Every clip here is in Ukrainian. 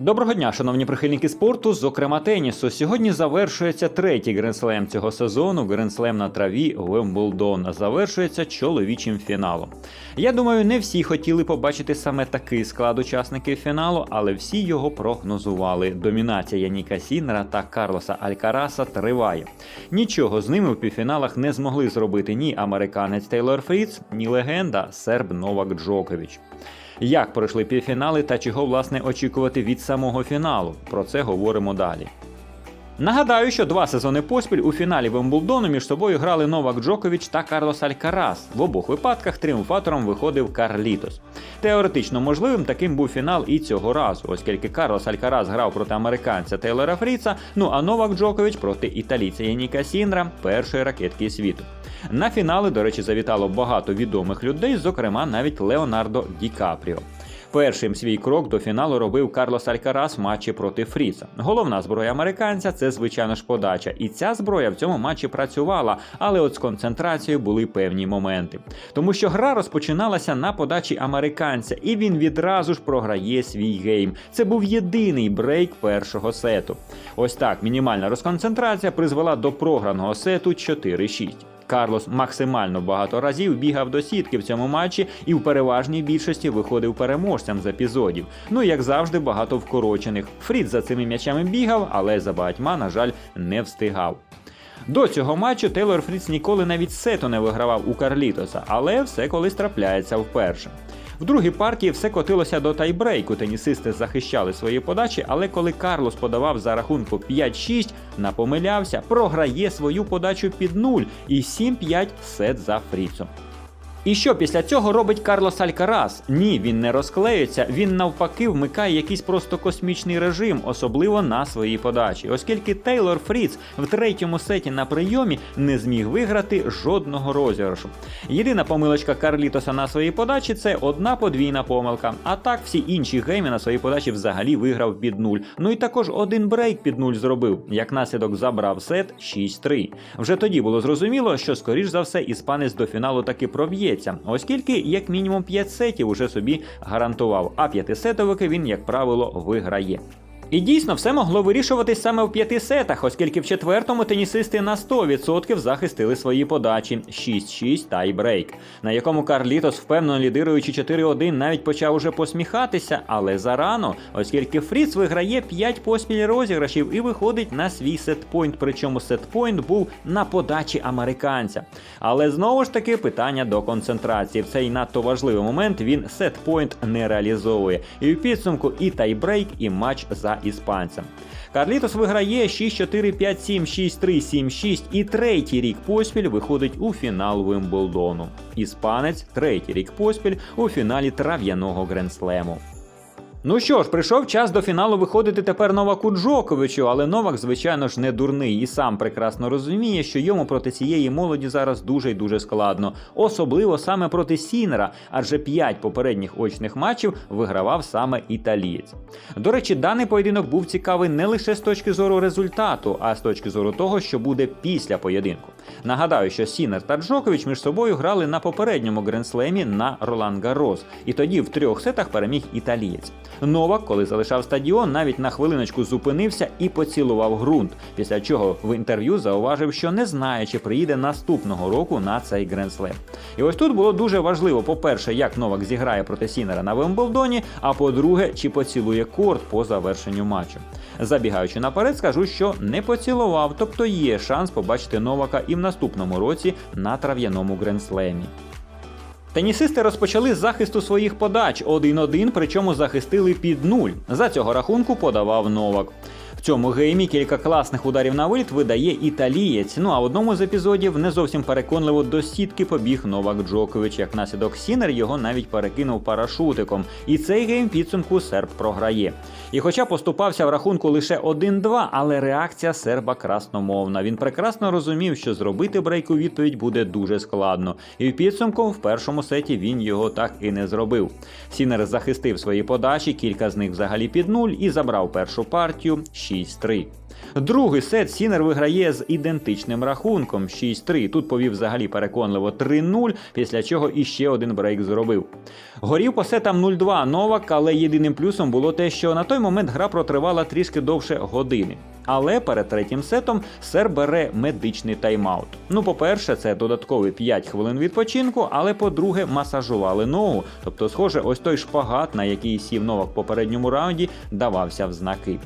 Доброго дня, шановні прихильники спорту, зокрема тенісу. Сьогодні завершується третій гренслем цього сезону. Гренслем на траві Вемблдон завершується чоловічим фіналом. Я думаю, не всі хотіли побачити саме такий склад учасників фіналу, але всі його прогнозували. Домінація Яніка Сінера та Карлоса Алькараса триває. Нічого з ними в півфіналах не змогли зробити ні американець Тейлор Фріц, ні легенда серб Новак Джокович. Як пройшли півфінали та чого власне очікувати від самого фіналу? Про це говоримо далі. Нагадаю, що два сезони поспіль у фіналі Вемблдону між собою грали Новак Джокович та Карлос Алькарас. В обох випадках тріумфатором виходив Карлітос. Теоретично можливим таким був фінал і цього разу, оскільки Карлос Алькарас грав проти американця Тейлора Фріца, ну а Новак Джокович проти італійця Яніка Сінра, першої ракетки світу. На фінали, до речі, завітало багато відомих людей, зокрема навіть Леонардо Ді Капріо. Першим свій крок до фіналу робив Карлос Алькарас в матчі проти Фріца. Головна зброя американця це звичайно ж подача, і ця зброя в цьому матчі працювала, але от з концентрацією були певні моменти. Тому що гра розпочиналася на подачі американця, і він відразу ж програє свій гейм. Це був єдиний брейк першого сету. Ось так мінімальна розконцентрація призвела до програного сету 4-6. Карлос максимально багато разів бігав до сітки в цьому матчі і в переважній більшості виходив переможцем з епізодів. Ну і як завжди, багато вкорочених. Фрід за цими м'ячами бігав, але за багатьма, на жаль, не встигав. До цього матчу Тейлор Фріц ніколи навіть сету не вигравав у Карлітоса, але все колись трапляється вперше. В другій партії все котилося до тайбрейку. Тенісисти захищали свої подачі, але коли Карлос подавав за рахунку 5-6, напомилявся, програє свою подачу під 0 і 7-5 сет за Фріцом. І що після цього робить Карлос Алькарас? Ні, він не розклеюється, він навпаки вмикає якийсь просто космічний режим, особливо на своїй подачі, оскільки Тейлор Фріц в третьому сеті на прийомі не зміг виграти жодного розіграшу. Єдина помилочка Карлітоса на своїй подачі це одна подвійна помилка. А так всі інші гейми на своїй подачі взагалі виграв під нуль. Ну і також один брейк під нуль зробив. Як наслідок забрав сет 6-3. Вже тоді було зрозуміло, що скоріш за все іспанець до фіналу таки проб'є оскільки як мінімум 5 сетів уже собі гарантував, а п'ятисетовики він, як правило, виграє. І дійсно все могло вирішуватись саме в п'яти сетах, оскільки в четвертому тенісисти на 100% захистили свої подачі 6-6 тайбрейк, на якому Карлітос, впевнено лідируючи 4-1, навіть почав уже посміхатися, але зарано, оскільки Фріц виграє 5 поспіль розіграшів і виходить на свій сетпойнт, причому сетпойнт був на подачі американця. Але знову ж таки питання до концентрації. В цей надто важливий момент він сетпойнт не реалізовує. І в підсумку і тайбрейк, і матч за іспанцем. Карлітос виграє 6-4, 5-7, 6-3, 7-6 і третій рік поспіль виходить у фінал Вимблдону. Іспанець третій рік поспіль у фіналі трав'яного гренслему. Ну що ж, прийшов час до фіналу виходити тепер Новаку Джоковичу, але Новак, звичайно ж, не дурний і сам прекрасно розуміє, що йому проти цієї молоді зараз дуже й дуже складно, особливо саме проти Сінера, адже 5 попередніх очних матчів вигравав саме італієць. До речі, даний поєдинок був цікавий не лише з точки зору результату, а з точки зору того, що буде після поєдинку. Нагадаю, що Сінер та Джокович між собою грали на попередньому гренслемі на Ролан Гаррос, і тоді в трьох сетах переміг італієць. Новак, коли залишав стадіон, навіть на хвилиночку зупинився і поцілував ґрунт. Після чого в інтерв'ю зауважив, що не знає, чи приїде наступного року на цей гренслем. І ось тут було дуже важливо: по-перше, як Новак зіграє проти Сінера на Вемблдоні, а по-друге, чи поцілує корт по завершенню матчу. Забігаючи наперед, скажу, що не поцілував, тобто є шанс побачити Новака і в наступному році на трав'яному гренслемі. Тенісисти розпочали з захисту своїх подач 1-1, причому захистили під нуль. За цього рахунку подавав Новак. В цьому геймі кілька класних ударів на виліт видає італієць. Ну а в одному з епізодів не зовсім переконливо до сітки побіг Новак Джокович. Як наслідок Сінер його навіть перекинув парашутиком. І цей гейм підсумку серб програє. І хоча поступався в рахунку лише 1-2, але реакція серба красномовна. Він прекрасно розумів, що зробити брейк у відповідь буде дуже складно. І в підсумку в першому сеті він його так і не зробив. Сінер захистив свої подачі, кілька з них взагалі під нуль і забрав першу партію 6-3. Другий сет Сінер виграє з ідентичним рахунком 6-3. Тут повів взагалі переконливо 3-0, після чого іще один брейк зробив. Горів по сетам 0-2 Новак, але єдиним плюсом було те, що на той момент гра протривала трішки довше години. Але перед третім сетом сер бере медичний тайм-аут. Ну, по-перше, це додаткові 5 хвилин відпочинку, але по-друге, масажували ногу. Тобто, схоже, ось той шпагат, на який сів Новак в попередньому раунді, давався в знаки.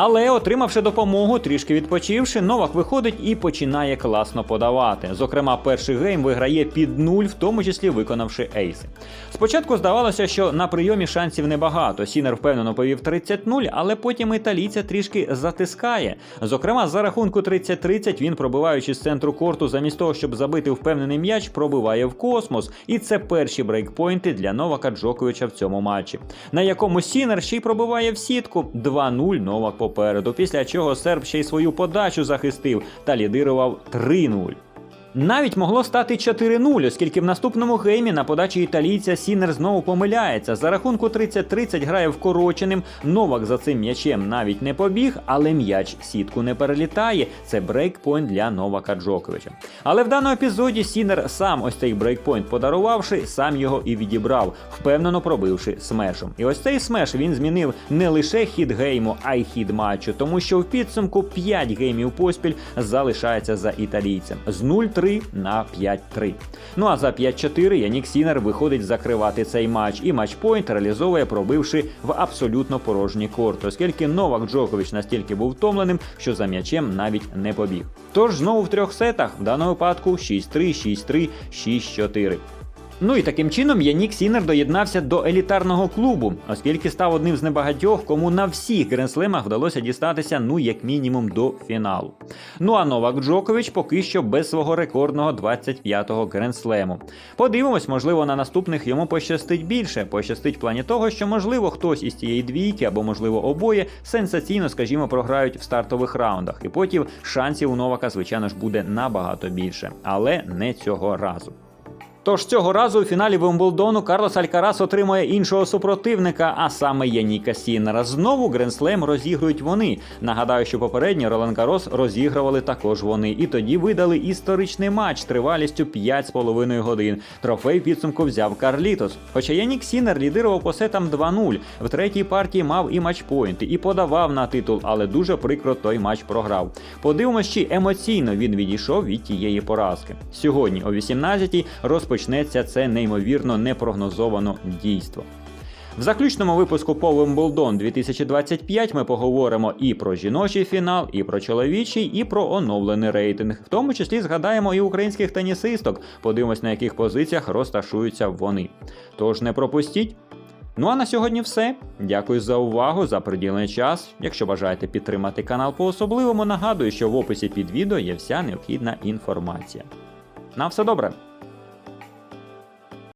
Але, отримавши допомогу, трішки відпочивши, Новак виходить і починає класно подавати. Зокрема, перший гейм виграє під нуль, в тому числі виконавши ейси. Спочатку здавалося, що на прийомі шансів небагато. Сінер впевнено повів 30-0, але потім італійця трішки затискає. Зокрема, за рахунку 30-30 він, пробиваючи з центру корту, замість того, щоб забити впевнений м'яч, пробиває в космос. І це перші брейкпойнти для Новака Джоковича в цьому матчі, на якому Сінер ще й пробиває в сітку 2-0 Новак попереду. Після чого серб ще й свою подачу захистив та лідирував 3-0. Навіть могло стати 4-0, оскільки в наступному геймі на подачі італійця Сінер знову помиляється. За рахунку 30-30 грає вкороченим. Новак за цим м'ячем навіть не побіг, але м'яч сітку не перелітає. Це брейкпойнт для Новака Джоковича. Але в даному епізоді Сінер сам ось цей брейкпойнт подарувавши, сам його і відібрав, впевнено пробивши смешом. І ось цей смеш він змінив не лише хід гейму, а й хід матчу, тому що в підсумку 5 геймів поспіль залишається за італійцем з 0-3 на 5-3. Ну а за 5-4 Янік Сінер виходить закривати цей матч, і матчпойнт реалізовує, пробивши в абсолютно порожній корт, оскільки Новак Джокович настільки був втомленим, що за м'ячем навіть не побіг. Тож знову в трьох сетах, в даному випадку 6-3, 6-3, 6-4. Ну і таким чином Янік Сінер доєднався до елітарного клубу, оскільки став одним з небагатьох, кому на всіх гренслемах вдалося дістатися, ну як мінімум, до фіналу. Ну а Новак Джокович поки що без свого рекордного 25-го гренслему. Подивимось, можливо, на наступних йому пощастить більше. Пощастить в плані того, що можливо хтось із цієї двійки або можливо обоє сенсаційно, скажімо, програють в стартових раундах, і потім шансів у Новака, звичайно ж, буде набагато більше, але не цього разу. Тож цього разу у фіналі Вимблдону Карлос Алькарас отримує іншого супротивника, а саме Яніка Сінера. Знову Гренслем розігрують вони. Нагадаю, що попередньо Ролан Гарос розігрували також вони. І тоді видали історичний матч тривалістю 5,5 годин. Трофей підсумку взяв Карлітос. Хоча Янік Сінер лідирував по сетам 2-0. В третій партії мав і матчпойнти, і подавав на титул, але дуже прикро той матч програв. Подивимось, чи емоційно він відійшов від тієї поразки. Сьогодні о 18-й розпочнеться це неймовірно непрогнозовано дійство. В заключному випуску по Wimbledon 2025 ми поговоримо і про жіночий фінал, і про чоловічий, і про оновлений рейтинг. В тому числі згадаємо і українських тенісисток, подивимось на яких позиціях розташуються вони. Тож не пропустіть. Ну а на сьогодні все. Дякую за увагу, за приділений час. Якщо бажаєте підтримати канал по-особливому, нагадую, що в описі під відео є вся необхідна інформація. На все добре!